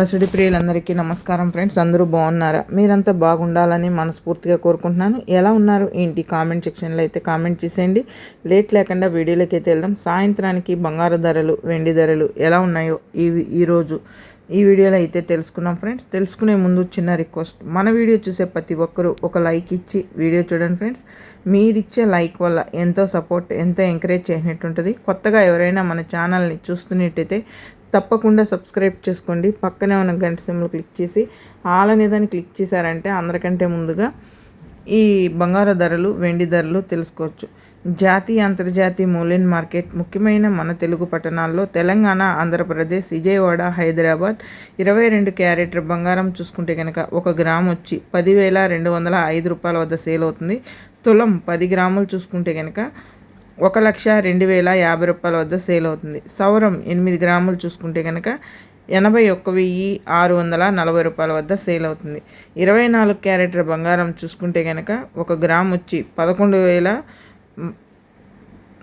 పసిడి ప్రియులందరికీ నమస్కారం ఫ్రెండ్స్. అందరూ బాగున్నారా? మీరంతా బాగుండాలని మనస్ఫూర్తిగా కోరుకుంటున్నాను. ఎలా ఉన్నారు? ఏంటి? కామెంట్ సెక్షన్లో అయితే కామెంట్ చేసేయండి. లేట్ లేకుండా వీడియోలోకి అయితే వెళ్దాం. సాయంత్రానికి బంగారు ధరలు వెండి ధరలు ఎలా ఉన్నాయో ఈ ఈరోజు ఈ వీడియోలో అయితే తెలుసుకున్నాం ఫ్రెండ్స్. తెలుసుకునే ముందు చిన్న రిక్వెస్ట్. మన వీడియో చూసే ప్రతి ఒక్కరూ ఒక లైక్ ఇచ్చి వీడియో చూడండి ఫ్రెండ్స్. మీరిచ్చే లైక్ వల్ల ఎంతో సపోర్ట్ ఎంతో ఎంకరేజ్ చేసినట్టు ఉంటుంది కొత్తగా ఎవరైనా మన ఛానల్ని చూస్తున్నట్టయితే తప్పకుండా సబ్స్క్రైబ్ చేసుకోండి. పక్కనే ఉన్న గంట సిమ్లు క్లిక్ చేసి ఆల్ అనేదాన్ని క్లిక్ చేశారంటే అందరికంటే ముందుగా ఈ బంగారు ధరలు వెండి ధరలు తెలుసుకోవచ్చు. జాతీయ అంతర్జాతీయ మూల్యం మార్కెట్ ముఖ్యమైన మన తెలుగు పట్టణాల్లో తెలంగాణ ఆంధ్రప్రదేశ్ విజయవాడ హైదరాబాద్ ఇరవై రెండు క్యారెటర్ బంగారం చూసుకుంటే కనుక ఒక గ్రామ్ వచ్చి పదివేల రెండు వందల ఐదు రూపాయల వద్ద సేల్ అవుతుంది. తులం పది గ్రాములు చూసుకుంటే కనుక ఒక లక్ష రెండు వేల యాభై రూపాయల వద్ద సేల్ అవుతుంది. సౌరం ఎనిమిది గ్రాములు చూసుకుంటే కనుక ఎనభై ఒక్క వెయ్యి ఆరు వందల నలభై రూపాయల వద్ద సేల్ అవుతుంది. ఇరవై నాలుగు క్యారెట్ల బంగారం చూసుకుంటే కనుక ఒక గ్రామ్ వచ్చి పదకొండు వేల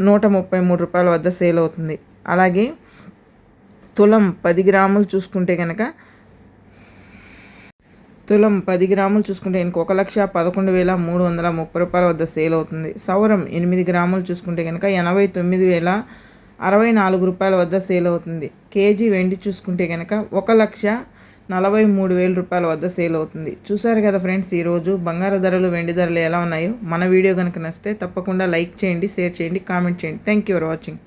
నూట ముప్పై మూడు రూపాయల వద్ద సేల్ అవుతుంది. అలాగే తులం పది గ్రాములు చూసుకుంటే కనుక తులం పది గ్రాములు చూసుకుంటే కనుక ఒక లక్ష పదకొండు వేల మూడు వందల ముప్పై రూపాయల వద్ద సేల్ అవుతుంది. సౌరం ఎనిమిది గ్రాములు చూసుకుంటే కనుక ఎనభై తొమ్మిది వేల అరవై నాలుగు రూపాయల వద్ద సేల్ అవుతుంది. కేజీ వెండి చూసుకుంటే కనుక ఒక లక్ష నలభై మూడు వేల రూపాయల వద్ద సేల్ అవుతుంది. చూసారు కదా ఫ్రెండ్స్ ఈరోజు బంగారు ధరలు వెండి ధరలు ఎలా ఉన్నాయో? మన వీడియో కనుక నచ్చితే తప్పకుండా లైక్ చేయండి షేర్ చేయండి కామెంట్ చేయండి. Thank you for watching